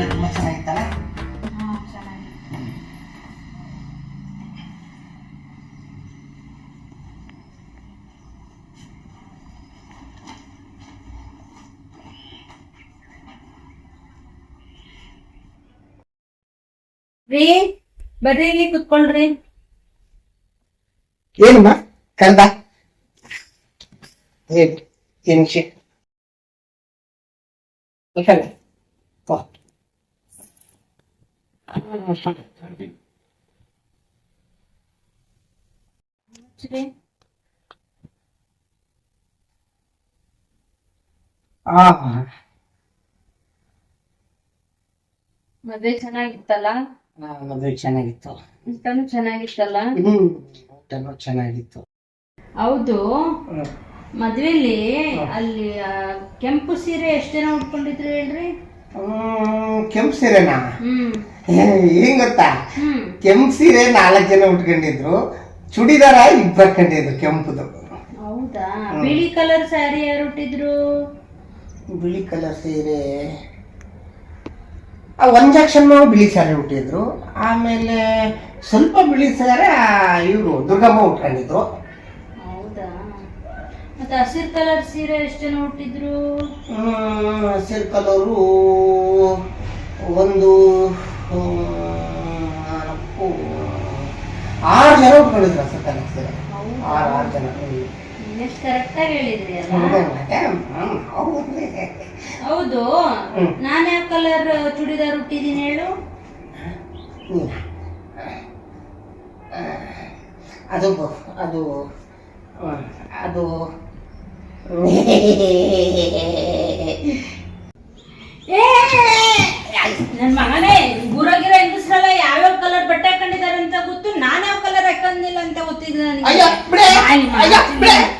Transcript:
ಅಡುಗೆ ತುಂಬ ಚೆನ್ನಾಗಿತ್ತಲ್ಲ? ರೀ ಬರ್ರಿ ಇಲ್ಲಿ ಕುತ್ಕೊಳ್ರಿ. ಏನಮ್ಮ? ಕಂದ ಏನ್ ಏನ್ ವಿಷಯ? ರೀ ಆ ಮದ್ವೆ ಚೆನ್ನಾಗಿತ್ತಲ್ಲ? ಮದುವೆ ಚೆನ್ನಾಗಿತ್ತು. ಊಟನು ಚೆನ್ನಾಗಿತ್ತಲ್ಲ? ಹ್ಮ್ ಊಟನೂ ಚೆನ್ನಾಗಿತ್ತು. ಹೌದು. ಮದ್ವೆಲಿ ಅಲ್ಲಿ ಆ, ಕೆಂಪು ಸೀರೆ ಎಷ್ಟ್ ಜನ ಉಟ್ಕೊಂಡಿದ್ರು ಹೇಳ್ರಿ? ಕೆಂಪು ಸೀರೆನಾ? ಹ್ಮ್. ಏನ್ ಗೊತ್ತಾ? ಕೆಂಪ್ ಸೀರೆ ನಾಲ್ಕು ಜನ ಉಟ್ಕೊಂಡಿದ್ರು ಚುಡಿದಾರ ಇಬ್ಬರು ಕಂಡಿದ್ರು ಕೆಂಪುದು. ಹೌದಾ? ಬಿಳಿ ಕಲರ್ ಸ್ಯಾರಿ ಯಾರು ಉಟ್ಟಿದ್ರು? ಬಿಳಿ ಕಲರ್ ಸೀರೆ. ಆ ಒಂದ್ ಜಕ್ಷನ್ ಬಿಳಿ ಸ್ಯಾರಿ ಉಟ್ಟಿದ್ರು. ಆಮೇಲೆ ಸ್ವಲ್ಪ ಬಿಳಿ ಸ್ಯಾರೆ ಇವರು ದುರ್ಗಮ್ಮ ಉಟ್ಕೊಂಡಿದ್ರು. ಹೌದಾ? ಮತ್ತೆ ಹಸಿರು ಕಲರ್ ಸೀರೆ ಎಷ್ಟು ಜನ ಉಟ್ಟಿದ್ರು? ಹಸಿರು ಕಲರು ಒಂದು ನಾಲ್ಕು ಆರು ಜನ ಉಟ್ಕೊಂಡಿದ್ರು ಕಲರ್ ಸೀರೆ. ಆರು ಆರು ಜನ. ಹೌದು. ನಾನು ಯಾವ ಕಲರ್ ಚೂಡಿದಾರ್ ಉಟ್ಟಿದೀನಿ ಹೇಳು? ಅದು ಅದು ಅದು ನನ್ 哎呀不来哎呀不来